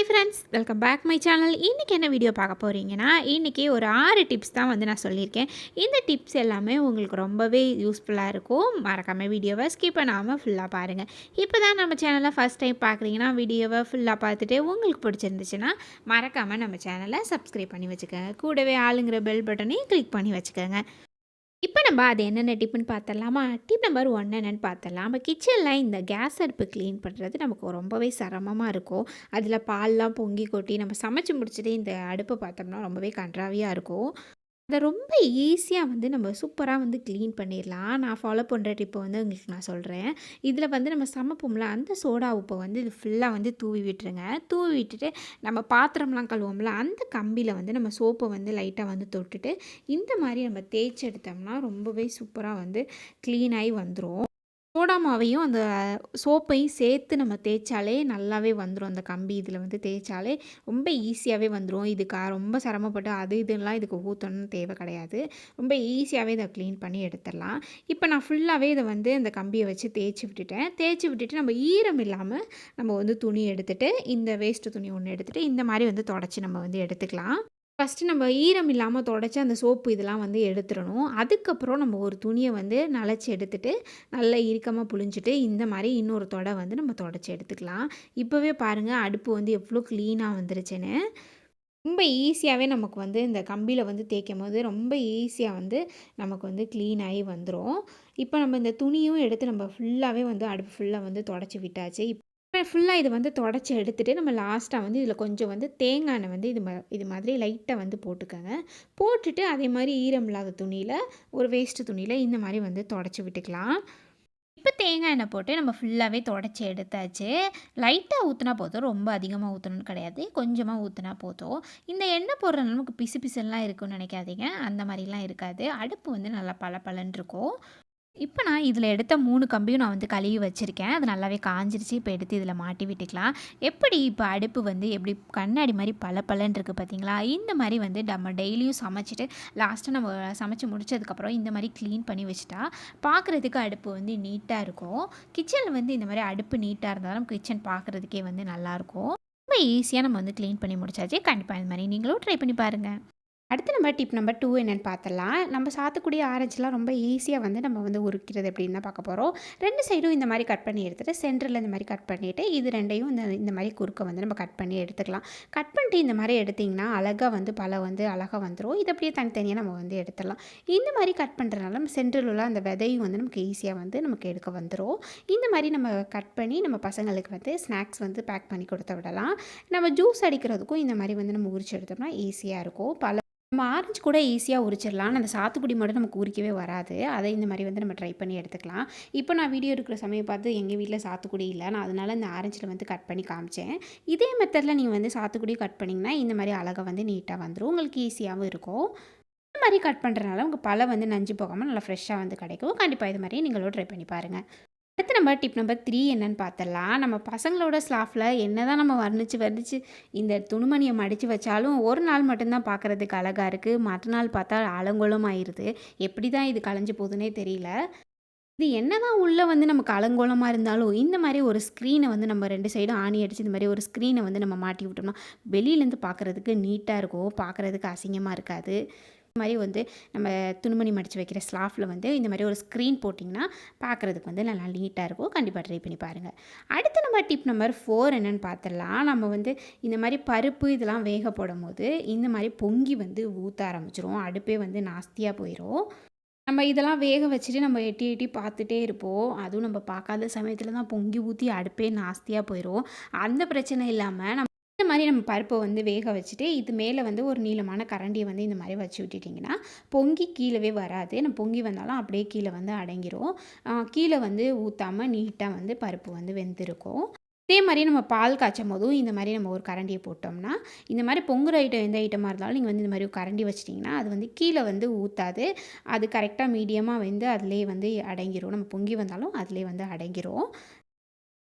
Hi friends welcome back my channel இன்றைக்கி என்ன video பார்க்க போகிறீங்கன்னா இன்றைக்கி ஒரு ஆறு டிப்ஸ் தான் வந்து நான் சொல்லியிருக்கேன். இந்த டிப்ஸ் எல்லாமே உங்களுக்கு ரொம்பவே யூஸ்ஃபுல்லாக இருக்கும். மறக்காமல் வீடியோவை ஸ்கிப் பண்ணாமல் ஃபுல்லாக பாருங்கள் இப்போ தான் நம்ம சேனலை ஃபஸ்ட் டைம் பார்க்குறீங்கன்னா வீடியோவை ஃபுல்லாக பார்த்துட்டு உங்களுக்கு பிடிச்சிருந்துச்சுன்னா மறக்காமல் நம்ம சேனலை சப்ஸ்கிரைப் பண்ணி வச்சுக்கோங்க. கூடவே ஆளுங்கிற பெல் பட்டனையும் கிளிக் பண்ணி வச்சுக்கோங்க. நம்ம அது என்னென்ன டிப்புன்னு பார்த்தலாமா டிப் நம்பர் ஒன் என்னென்னு பார்த்தலாம் நம்ம கிச்சனில் இந்த கேஸ் அடுப்பு க்ளீன் பண்ணுறது நமக்கு ரொம்பவே சிரமமாக இருக்கும். அதில் பால்லாம் பொங்கி கொட்டி நம்ம சமைச்சு முடிச்சுட்டு இந்த அடுப்பை பார்த்தோம்னா ரொம்பவே கன்றாவியாக இருக்கும். அதை ரொம்ப ஈஸியாக வந்து நம்ம சூப்பராக வந்து க்ளீன் பண்ணிடலாம். நான் ஃபாலோ பண்ணுற டிப்பை வந்து உங்களுக்கு நான் சொல்கிறேன் இதில் வந்து நம்ம சமைப்போம்ல அந்த சோடா உப்பை வந்து இது ஃபுல்லாக வந்து தூவி விட்டுருங்க. தூவி விட்டுட்டு நம்ம பாத்திரம்லாம் கழுவோம்ல அந்த கம்பியில் வந்து நம்ம சோப்பை வந்து லைட்டாக வந்து தொட்டுட்டு இந்த மாதிரி நம்ம தேய்ச்சி எடுத்தோம்னா ரொம்பவே சூப்பராக வந்து க்ளீனாகி வந்துடும் சோடா மாவையும் அந்த சோப்பையும் சேர்த்து நம்ம தேய்ச்சாலே நல்லாவே வந்துடும் அந்த கம்பி இதில் வந்து தேய்ச்சாலே ரொம்ப ஈஸியாகவே வந்துடும் இதுக்கு ரொம்ப சிரமப்பட்டு அது இதெல்லாம் இதுக்கு ஊற்றணும்னு தேவை கிடையாது. ரொம்ப ஈஸியாகவே இதை க்ளீன் பண்ணி எடுத்துடலாம். இப்போ நான் ஃபுல்லாகவே இதை வந்து இந்த கம்பியை வச்சு தேய்ச்சி விட்டுட்டேன். தேய்ச்சி விட்டுட்டு நம்ம ஈரம் இல்லாமல் நம்ம வந்து துணி எடுத்துகிட்டு இந்த வேஸ்ட்டு துணி ஒன்று எடுத்துகிட்டு இந்த மாதிரி வந்து தொடச்சி நம்ம வந்து எடுத்துக்கலாம். ஃபஸ்ட்டு நம்ம ஈரம் இல்லாமல் தொடச்சி அந்த சோப்பு இதெல்லாம் வந்து எடுத்துடணும். அதுக்கப்புறம் நம்ம ஒரு துணியை வந்து நனைச்சி எடுத்துகிட்டு நல்லா இறுக்கமாக புழிஞ்சிட்டு இந்த மாதிரி இன்னொரு தொடை வந்து நம்ம தொடச்சி எடுத்துக்கலாம். இப்போவே பாருங்கள் அடுப்பு வந்து எவ்வளோ க்ளீனாக வந்துருச்சுன்னு. ரொம்ப ஈஸியாகவே நமக்கு வந்து இந்த கம்பியில் வந்து தேய்க்கும் போது ரொம்ப ஈஸியாக வந்து நமக்கு வந்து க்ளீன் ஆகி வந்துடும் இப்போ நம்ம இந்த துணியும் எடுத்து நம்ம ஃபுல்லாகவே வந்து அடுப்பு ஃபுல்லாக வந்து தொடச்சி விட்டாச்சு. ஃபுல்லாக இது வந்து தொடச்சி எடுத்துகிட்டு நம்ம லாஸ்ட்டாக வந்து இதில் கொஞ்சம் வந்து தேங்காய் எண்ணெய் வந்து இது இது மாதிரி லைட்டாக வந்து போட்டுக்கோங்க. போட்டுட்டு அதே மாதிரி ஈரம் இல்லாத துணியில் ஒரு வேஸ்ட்டு துணியில் இந்த மாதிரி வந்து தொடச்சி விட்டுக்கலாம். இப்போ தேங்காய் எண்ணெய் போட்டு நம்ம ஃபுல்லாகவே தொடச்சி எடுத்தாச்சு. லைட்டாக ஊற்றினா போதும் ரொம்ப அதிகமாக ஊற்றணும்னு கிடையாது. கொஞ்சமாக ஊற்றினா போதும். இந்த எண்ணெய் போடுற நமக்கு பிசு பிசுலாம் இருக்குன்னு நினைக்காதீங்க. அந்த மாதிரிலாம் இருக்காது. அடுப்பு வந்து நல்லா பல பலன் இருக்கும். இப்போ நான் இதில் எடுத்த மூணு கம்பியும் நான் வந்து கழுவி வச்சுருக்கேன். அது நல்லாவே காஞ்சிருச்சு. இப்போ எடுத்து இதில் மாட்டி விட்டுக்கலாம். எப்படி இப்போ அடுப்பு வந்து எப்படி கண்ணாடி மாதிரி பல பலன் இருக்குது பார்த்தீங்களா? இந்த மாதிரி வந்து நம்ம டெய்லியும் சமைச்சிட்டு லாஸ்ட்டாக நம்ம சமைச்சு முடிச்சதுக்கப்புறம் இந்த மாதிரி க்ளீன் பண்ணி வச்சுட்டா பார்க்குறதுக்கு அடுப்பு வந்து நீட்டாக இருக்கும். கிச்சனில் வந்து இந்த மாதிரி அடுப்பு நீட்டாக இருந்தாலும் கிச்சன் பார்க்குறதுக்கே வந்து நல்லாயிருக்கும் ரொம்ப ஈஸியாக நம்ம வந்து க்ளீன் பண்ணி முடிச்சாச்சு. கண்டிப்பாக இந்த மாதிரி நீங்களும் ட்ரை பண்ணி பாருங்கள் அடுத்து நம்ம டிப் நம்பர் டூ என்னென்னு பார்த்தலாம் நம்ம சாத்துக்குடி ஆரஞ்சுலாம் ரொம்ப ஈஸியாக வந்து நம்ம வந்து உருக்கிறது அப்படின்னு தான் பார்க்க போகிறோம் ரெண்டு சைடும் இந்த மாதிரி கட் பண்ணி எடுத்துகிட்டு சென்டரில் இந்த மாதிரி கட் பண்ணிவிட்டு இது ரெண்டையும் இந்த இந்த மாதிரி குறுக்க வந்து நம்ம கட் பண்ணி எடுத்துக்கலாம். கட் பண்ணிட்டு இந்த மாதிரி எடுத்திங்கன்னா அழகாக வந்து பல வந்து அழகாக வந்துடும் இது அப்படியே தனித்தனியாக நம்ம வந்து எடுத்துடலாம். இந்த மாதிரி கட் பண்ணுறதுனால நம்ம சென்டரில் உள்ள அந்த விதையும் வந்து நமக்கு ஈஸியாக வந்து நமக்கு எடுக்க வந்துடும் இந்த மாதிரி நம்ம கட் பண்ணி நம்ம பசங்களுக்கு வந்து ஸ்நாக்ஸ் வந்து பேக் பண்ணி கொடுத்து விடலாம். நம்ம ஜூஸ் அடிக்கிறதுக்கும் இந்த மாதிரி வந்து நம்ம உரிச்சு எடுத்தோம்னா ஈஸியாக இருக்கும். பல நம்ம ஆரஞ்சு கூட ஈஸியாக உரிச்சிடலாம் அந்த சாத்துக்குடி மட்டும் நமக்கு உரிக்கவே வராது. அதை இந்த மாதிரி வந்து நம்ம ட்ரை பண்ணி எடுத்துக்கலாம். இப்போ நான் வீடியோ எடுக்கிற சமயம் பார்த்து எங்கள் வீட்டில் சாத்துக்குடி இல்லை. நான் அதனால் இந்த ஆரஞ்சில் வந்து கட் பண்ணி காமிச்சேன். இதே மெத்தடில் நீங்கள் வந்து சாத்துக்குடி கட் பண்ணிங்கன்னா இந்த மாதிரி அழகாக வந்து நீட்டாக வந்துடும் உங்களுக்கு ஈஸியாகவும் இருக்கும். இந்த மாதிரி கட் பண்ணுறதுனால உங்கள் பழம் வந்து நஞ்சு போகாமல் நல்லா ஃப்ரெஷ்ஷாக வந்து கிடைக்கும். கண்டிப்பாக இது மாதிரி நீங்களும் ட்ரை பண்ணி பாருங்கள் அடுத்து நம்ம டிப் நம்பர் த்ரீ என்னன்னு பார்த்துடலாம். நம்ம பசங்களோட ஸ்லாஃபில் என்ன தான் நம்ம வர்ணிச்சு வர்ணிச்சு இந்த துணிமணியை மடித்து வச்சாலும் ஒரு நாள் மட்டும்தான் பார்க்குறதுக்கு அழகாக இருக்குது மற்ற நாள் பார்த்தா அலங்கோலம் ஆயிடுது எப்படி தான் இது களைஞ்சு போகுதுன்னே தெரியல. இது என்ன தான் உள்ளே வந்து நமக்கு அலங்கோலமாக இருந்தாலும் இந்த மாதிரி ஒரு ஸ்க்ரீனை வந்து நம்ம ரெண்டு சைடும் ஆணி அடித்து இந்த மாதிரி ஒரு ஸ்க்ரீனை வந்து நம்ம மாட்டி விட்டோம்னா வெளியிலேருந்து பார்க்குறதுக்கு நீட்டாக இருக்கும் பார்க்குறதுக்கு அசிங்கமாக இருக்காது. மாதிரி வந்து நம்ம துணிமணி மடித்து வைக்கிற ஸ்லாஃபில் வந்து இந்த மாதிரி ஒரு ஸ்க்ரீன் போட்டிங்கன்னா பார்க்குறதுக்கு வந்து நல்லா நீட்டாக இருக்கும். கண்டிப்பாக ட்ரை பண்ணி பாருங்கள் அடுத்து நம்ம டிப் நம்பர் ஃபோர் என்னென்னு பார்த்துடலாம் நம்ம வந்து இந்த மாதிரி பருப்பு இதெல்லாம் வேக போடும் போது இந்த மாதிரி பொங்கி வந்து ஊற்ற ஆரம்பிச்சிரும். அடுப்பே வந்து நாஸ்தியாக போயிடும் நம்ம இதெல்லாம் வேக வச்சுட்டு நம்ம எட்டி எட்டி பார்த்துட்டே இருப்போம். அதுவும் நம்ம பார்க்காத சமயத்தில் தான் பொங்கி ஊற்றி அடுப்பே நாஸ்தியாக போயிடும் அந்த பிரச்சனை இல்லாமல் நம்ம இந்த மாதிரி நம்ம பருப்பை வந்து வேக வச்சுட்டு இது மேலே வந்து ஒரு நீளமான கரண்டியை வந்து இந்த மாதிரி வச்சு விட்டுட்டிங்கன்னா பொங்கி கீழே வராது. நம்ம பொங்கி வந்தாலும் அப்படியே கீழே வந்து அடங்கிரும். கீழே வந்து ஊற்றாமல் நீட்டாக வந்து பருப்பு வந்து வெந்திருக்கும். இதே மாதிரி நம்ம பால் காய்ச்சும் போதும் இந்த மாதிரி நம்ம ஒரு கரண்டியை போட்டோம்னா இந்த மாதிரி பொங்குற ஐட்டம் எந்த ஐட்டமாக இருந்தாலும் நீங்கள் வந்து இந்த மாதிரி ஒரு கரண்டி வச்சிட்டிங்கன்னா அது வந்து கீழே வந்து ஊற்றாது அது கரெக்டாக மீடியமாக வந்து அதிலே வந்து அடங்கிரும். நம்ம பொங்கி வந்தாலும் அதிலே வந்து அடங்கிரும்.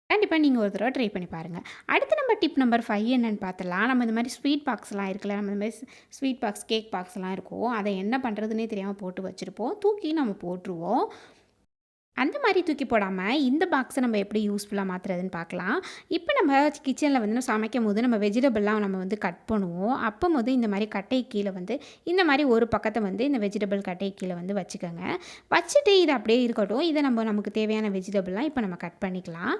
கண்டிப்பாக நீங்கள் ஒரு தடவை ட்ரை பண்ணி பாருங்கள் அடுத்து நம்ம டிப் நம்பர் ஃபைவ் என்னென்னு பார்த்தலாம் நம்ம இந்த மாதிரி ஸ்வீட் பாக்ஸ்லாம் இருக்குல்ல நம்ம இந்த மாதிரி ஸ்வீட் பாக்ஸ் கேக் பாக்ஸ்லாம் இருக்கும் அதை என்ன பண்ணுறதுனே தெரியாமல் போட்டு வச்சுருப்போம். தூக்கி நம்ம போட்டுருவோம். அந்த மாதிரி தூக்கி போடாமல் இந்த பாக்ஸை நம்ம எப்படி யூஸ்ஃபுல்லாக மாற்றுறதுன்னு பார்க்கலாம் இப்போ நம்ம கிச்சனில் வந்து நம்ம சமைக்கும் போது நம்ம வெஜிடபிள்லாம் நம்ம வந்து கட் பண்ணுவோம். அப்போ போது இந்த மாதிரி கட்டை கீழே வந்து இந்த மாதிரி ஒரு பக்கத்தை வந்து இந்த வெஜிடபிள் கட்டை கீழே வந்து வச்சுக்கோங்க. வச்சுட்டு இது அப்படியே இருக்கட்டும். இதை நம்ம நமக்கு தேவையான வெஜிடபிள்லாம் இப்போ நம்ம கட் பண்ணிக்கலாம்.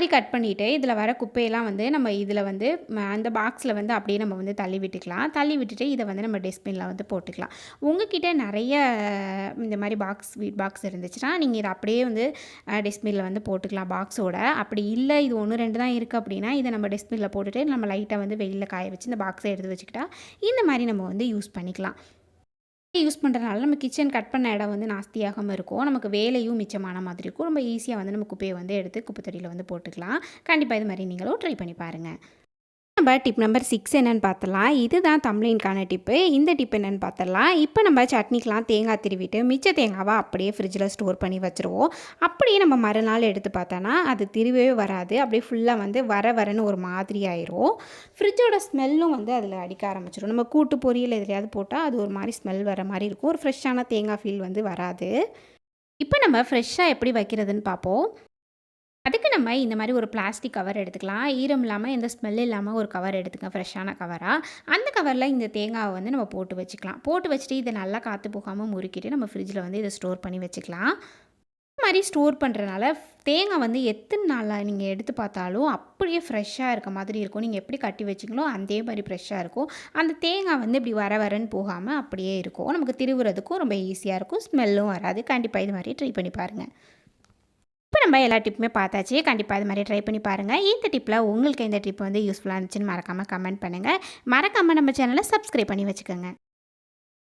மாதிரி கட் பண்ணிவிட்டு இதில் வர குப்பையெல்லாம் வந்து நம்ம இதில் வந்து அந்த பாக்ஸில் வந்து அப்படியே நம்ம வந்து தள்ளி விட்டுக்கலாம். தள்ளி விட்டுட்டு இதை வந்து நம்ம டஸ்ட்பினில் வந்து போட்டுக்கலாம். உங்ககிட்ட நிறைய இந்த மாதிரி பாக்ஸ் பாக்ஸ் இருந்துச்சுன்னா நீங்கள் இதை அப்படியே வந்து டஸ்ட்பினில் வந்து போட்டுக்கலாம் பாக்ஸோட. அப்படி இல்லை இது ஒன்று ரெண்டு தான் இருக்குது அப்படின்னா இதை நம்ம டஸ்ட்பினில் போட்டுட்டு நம்ம லைட்டாக வந்து வெயிலில் காய வச்சு இந்த பாக்ஸை எடுத்து வச்சுக்கிட்டா இந்த மாதிரி நம்ம வந்து யூஸ் பண்ணிக்கலாம். யூஸ் பண்ணுறதுனால நம்ம கிச்சன் கட் பண்ண இடம் வந்து நாஸ்தியாகாமல் இருக்கும். நமக்கு வேலையும் மிச்சமான மாதிரி இருக்கும். ரொம்ப ஈஸியாக வந்து நம்ம குப்பையை வந்து எடுத்து குப்பைத்தொட்டியில் வந்து போட்டுக்கலாம். கண்டிப்பாக இது மாதிரி நீங்களும் ட்ரை பண்ணி பாருங்கள் நம்ம டிப் நம்பர் சிக்ஸ் என்னென்னு பார்த்தலாம் இதுதான் தம்ப்ளைனுக்கான டிப்பு இந்த டிப் என்னென்னு பார்த்தலாம் இப்போ நம்ம சட்னிக்கெலாம் தேங்காய் திருவிட்டு மிச்ச தேங்காவை அப்படியே ஃப்ரிட்ஜில் ஸ்டோர் பண்ணி வச்சுருவோம். அப்படியே நம்ம மறுநாள் எடுத்து பார்த்தோன்னா அது திருவே வராது. அப்படியே ஃபுல்லாக வந்து வர வரன்னு ஒரு மாதிரி ஆயிரும். ஃப்ரிட்ஜோட ஸ்மெல்லும் வந்து அதில் அடிக்க ஆரம்பிச்சிடும் நம்ம கூட்டு பொரியல் எதுலையாவது போட்டால் அது ஒரு மாதிரி ஸ்மெல் வர மாதிரி இருக்கும். ஒரு ஃப்ரெஷ்ஷான தேங்காய் ஃபீல் வந்து வராது. இப்போ நம்ம ஃப்ரெஷ்ஷாக எப்படி வைக்கிறதுன்னு பார்ப்போம். அதுக்கு நம்ம இந்த மாதிரி ஒரு பிளாஸ்டிக் கவர் எடுத்துக்கலாம். ஈரம் இல்லாமல் எந்த ஸ்மெல் இல்லாமல் ஒரு கவர் எடுத்துக்க ஃப்ரெஷ்ஷான கவராக அந்த கவரில் இந்த தேங்காவை வந்து நம்ம போட்டு வச்சுக்கலாம். போட்டு வச்சுட்டு இதை நல்லா காற்று போகாமல் முறுக்கிட்டு நம்ம ஃப்ரிட்ஜில் வந்து இதை ஸ்டோர் பண்ணி வச்சுக்கலாம். இந்த மாதிரி ஸ்டோர் பண்ணுறனால தேங்காய் வந்து எத்தனை நாளாக நீங்கள் எடுத்து பார்த்தாலும் அப்படியே ஃப்ரெஷ்ஷாக இருக்க மாதிரி இருக்கும். நீங்கள் எப்படி கட்டி வச்சிங்களோ அதே மாதிரி ஃப்ரெஷ்ஷாக இருக்கும். அந்த தேங்காய் வந்து இப்படி வர வரன்னு போகாமல் அப்படியே இருக்கும். நமக்கு திருவுறதுக்கும் ரொம்ப ஈஸியாக இருக்கும். ஸ்மெல்லும் வராது. கண்டிப்பாக இது மாதிரி ட்ரை பண்ணி பாருங்கள் நம்ம எல்லா டிப்புமே பார்த்தாச்சு. கண்டிப்பாக அது மாதிரி ட்ரை பண்ணி பாருங்கள் இந்த டிப்பில் உங்களுக்கு இந்த டிப் வந்து யூஸ்ஃபுல்லாக இருந்துச்சுன்னு மறக்காமல் கமெண்ட் பண்ணுங்கள் மறக்காமல் நம்ம சேனலை சப்ஸ்கிரைப் பண்ணி வச்சுக்கோங்க.